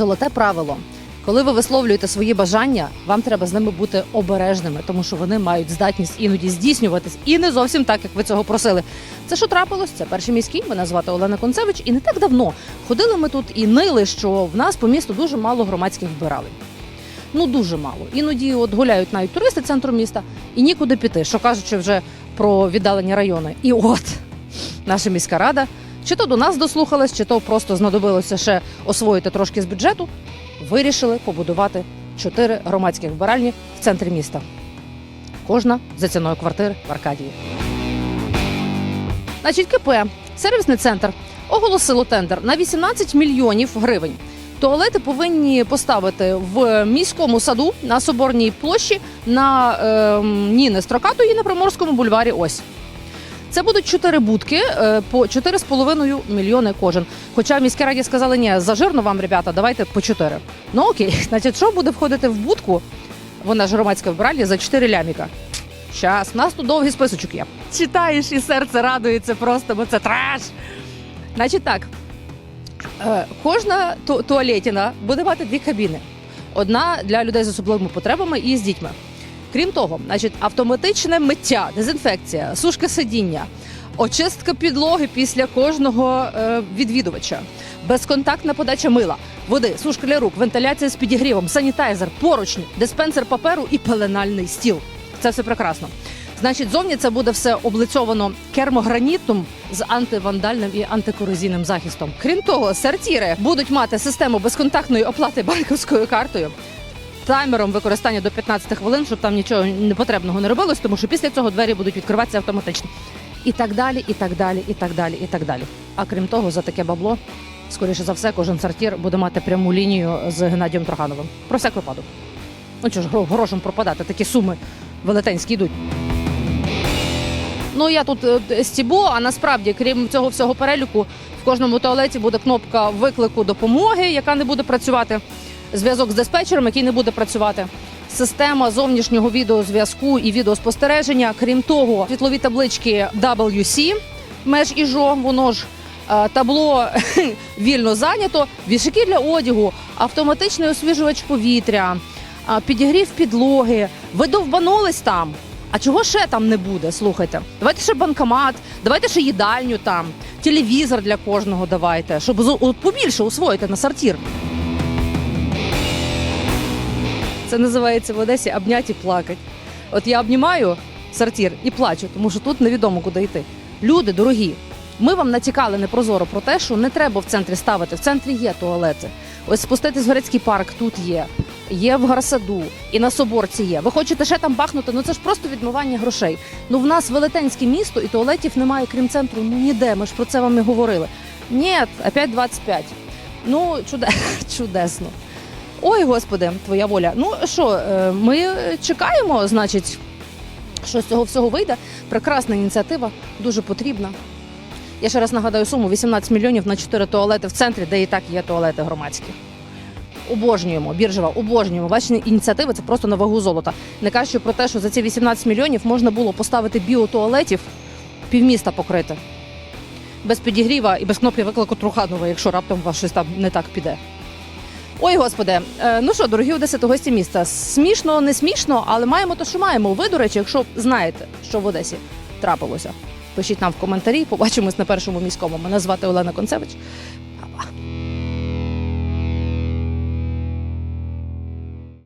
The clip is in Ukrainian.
Золоте правило. Коли ви висловлюєте свої бажання, вам треба з ними бути обережними, тому що вони мають здатність іноді здійснюватись і не зовсім так, як ви цього просили. Це що трапилось? Це перший міський. Мене звати Олена Концевич. І не так давно ходили ми тут і нили, що в нас по місту дуже мало громадських вбиралень. Ну дуже мало. Іноді от гуляють навіть туристи центру міста і нікуди піти, що кажучи вже про віддалені райони. І от наша міська рада, чи то до нас дослухалась, чи то просто знадобилося ще освоїти трошки з бюджету. Вирішили побудувати чотири громадські вбиральні в центрі міста. Кожна за ціною квартири в Аркадії. Значить, КП, сервісний центр, оголосило тендер на 18 мільйонів гривень. Туалети повинні поставити в міському саду на Соборній площі на е, Ніни Строкатої на Приморському бульварі. Ось. Це будуть чотири будки е, по 4,5 мільйони кожен. Хоча в міській раді сказали, ні, зажирно вам, ребята, давайте по 4. Ну окей, значить, що буде входити в будку? Вона ж громадська вбиральня за 4 ляміка. Щас, у нас тут довгий списочок є. Читаєш і серце радується просто, бо це треш. Значить так, е, кожна ту- туалетіна буде мати дві кабіни. Одна для людей з особливими потребами і з дітьми. Крім того, значить, автоматичне миття, дезінфекція, сушка сидіння, очистка підлоги після кожного е, відвідувача, безконтактна подача мила, води, сушка для рук, вентиляція з підігрівом, санітайзер, поручні, диспенсер паперу і пеленальний стіл. Це все прекрасно. Значить, зовні це буде все облицьовано кермогранітом з антивандальним і антикорозійним захистом. Крім того, сортіри будуть мати систему безконтактної оплати банківською картою таймером використання до 15 хвилин, щоб там нічого непотребного не робилось, тому що після цього двері будуть відкриватися автоматично. І так далі, і так далі, і так далі, і так далі. А крім того, за таке бабло, скоріше за все, кожен сортір буде мати пряму лінію з Геннадієм Трохановим. Про всяк випадок. Ну чого ж гро- грошем пропадати, такі суми велетенські йдуть. Ну я тут е, стібу, а насправді, крім цього всього переліку, в кожному туалеті буде кнопка виклику допомоги, яка не буде працювати зв'язок з диспетчером, який не буде працювати. Система зовнішнього відеозв'язку і відеоспостереження. Крім того, світлові таблички WC, меж і воно ж е, табло вільно зайнято, вішаки для одягу, автоматичний освіжувач повітря, підігрів підлоги. Ви довбанулись там. А чого ще там не буде? Слухайте, давайте ще банкомат, давайте ще їдальню там, телевізор для кожного давайте, щоб побільше усвоїти на сортір. Це називається в Одесі обняти і плакати. От я обнімаю сортір і плачу, тому що тут невідомо куди йти. Люди дорогі, ми вам натякали непрозоро про те, що не треба в центрі ставити. В центрі є туалети. Ось спуститись в Горецький парк тут є. Є в Гарсаду і на Соборці є. Ви хочете ще там бахнути? Ну це ж просто відмивання грошей. Ну в нас велетенське місто і туалетів немає, крім центру. Ну ніде. Ми ж про це вам і говорили. Ні, опять 25. Ну чуде... чудесно. Ой, господи, твоя воля. Ну що, е, ми чекаємо, значить, що з цього всього вийде. Прекрасна ініціатива, дуже потрібна. Я ще раз нагадаю суму: 18 мільйонів на 4 туалети в центрі, де і так є туалети громадські. Обожнюємо, біржева, обожнюємо. Ваші ініціативи це просто на вагу золота. Не кажучи про те, що за ці 18 мільйонів можна було поставити біотуалетів, півміста покрити. Без підігріва і без кнопки виклику Труханова, якщо раптом у вас щось там не так піде. Ой, господи, Е, ну що, дорогі одеси та гості міста, смішно, не смішно, але маємо те, що маємо. Ви, до речі, якщо знаєте, що в Одесі трапилося, пишіть нам в коментарі. Побачимось на першому міському. Мене звати Олена Концевич.